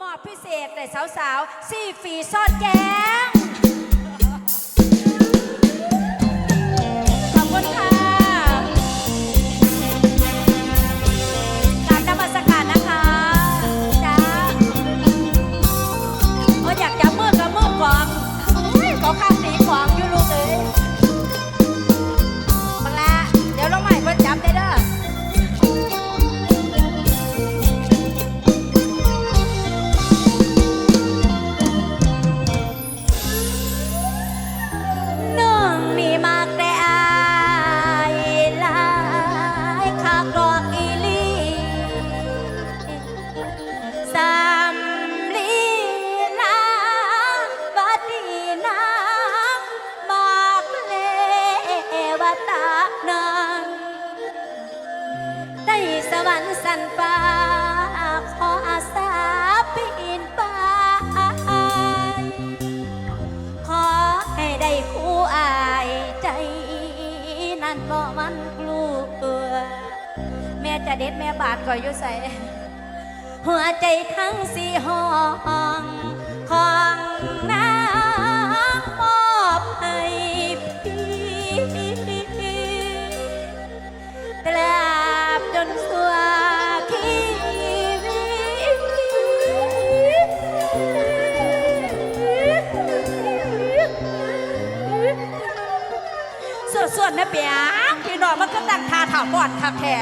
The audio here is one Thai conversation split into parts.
มอบพิเศษแต่สาวๆซี่ฝีซอดแกง ด็ดแม่บาทก่อยอยู่ใส่หัวใจทั้งสี่ห้องของน้ำมอบให้พี่ตราบจนสัวคีวิส่วนๆนะเปียพี่น้องมันก็ตั้งทาถาวรทับแท้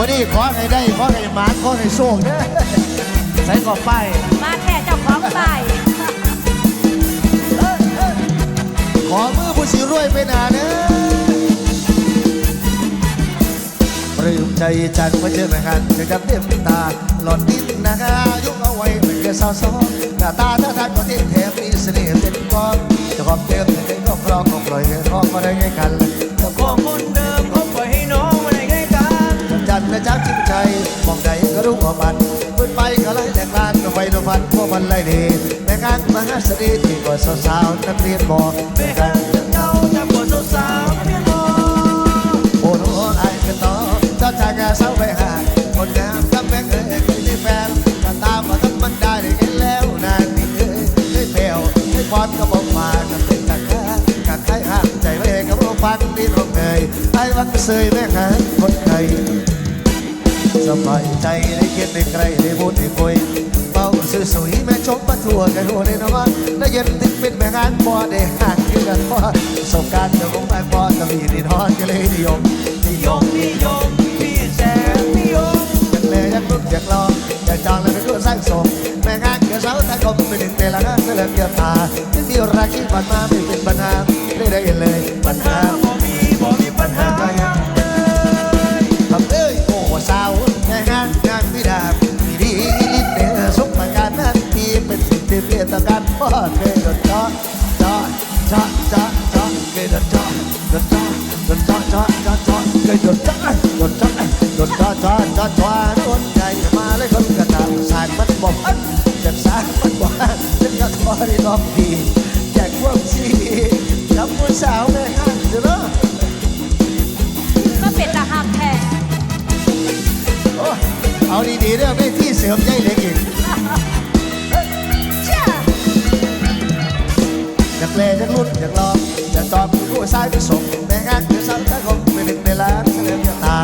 วันนี้ขอให้ได้ขอให้หมานขอให้โชคเด้อใส่กอบป้ายมาแค่เจ้าของป้ายขอมือผู้สิรวยไปหนาเด้อปลื้มใจจังมาเจอแม่หันจะกับเต็มตาหลอดดินนะคะยกเอาไว้เป็นแค่สาวซ้อนหน้าตาท่าทางก็เท่แถมมีเสน่ห์เต็มก้อนจะขอบเติมให้ก็ครองก็ปล่อยให้ครองมาได้ไงกันจะก็คนเดิม และจ้าจริงใจมองใดก็รู้ว่ามันขึ้นไปก็ไล่แต่กลานก็ไปนฟันพวกมันไล่ดีแม่ข้างมหาสตรีที่ก็สาวๆนักเรียนบอกไปหาเจ้าจะปวดสาวๆนักเพียงรอกโอ้โหไอ้กันต่อเจ้าจากงานเศร้าไปหาคนงามกับแม่เอ๋ยเคยได้แฟนก็ตามมาทั้งมันได้ได้เห็นแล้วนานนี่เอ้ยได้แผ่วได้พรก็บอกมากับเป็นตะกากัดไข่ห้ามใจไว้กับโรฟังนี่ร้องเงยไอ้วันเสยแม่หาคนไทย สบายใจได้เก็บได้ไกลได้พูดได้คุยเบาสื่อสวยแม่ชมมาทั่วกันหัวได้นอนและเย็นติดเป็นแม่งานบ่ได้ห่างกันกันพอประสบการณ์จะคงไม่พอจะมีดีนอนก็เลยนิยมนิยมนิยมพี่แสนนิยมอยากเลยอยากลุกอยากลองอยากจองแล้วไปดูสร้างสมแม่งานเกิดเสาถ้าคมไปหนึ่งเดละงานเสลิมเกียรตาที่มีรักที่ผ่านมาไม่เป็นปัญหาไม่ได้เลยปัญหา รอบดีแจกพวกซีกับผู้สาวแม่ห้างเด้อก็เป็นตาหักแท้โอ้ยเอาดีๆเรื่องไม่ที่เสริมใจเล็กอีกเจ้าอยากเล่อยากลุ้นอยากลองอยากจอบผู้ชายไปส่งแม่งานเดือดซ้ำถ้าคงไปหนึ่งในล้านเฉลิมตา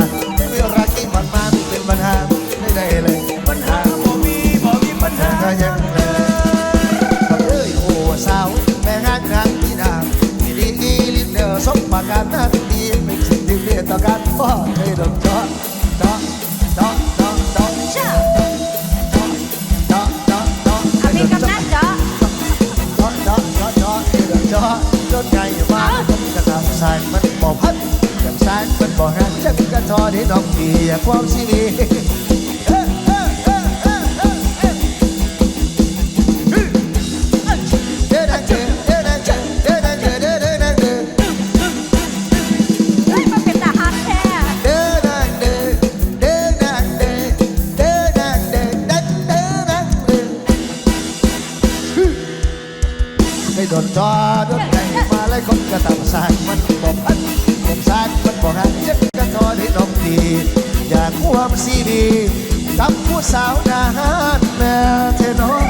กกระทอที่ดอกเบี้ยความชีวิต อยากความซีดีกับผู้สาวนาฮานแม่เทนอ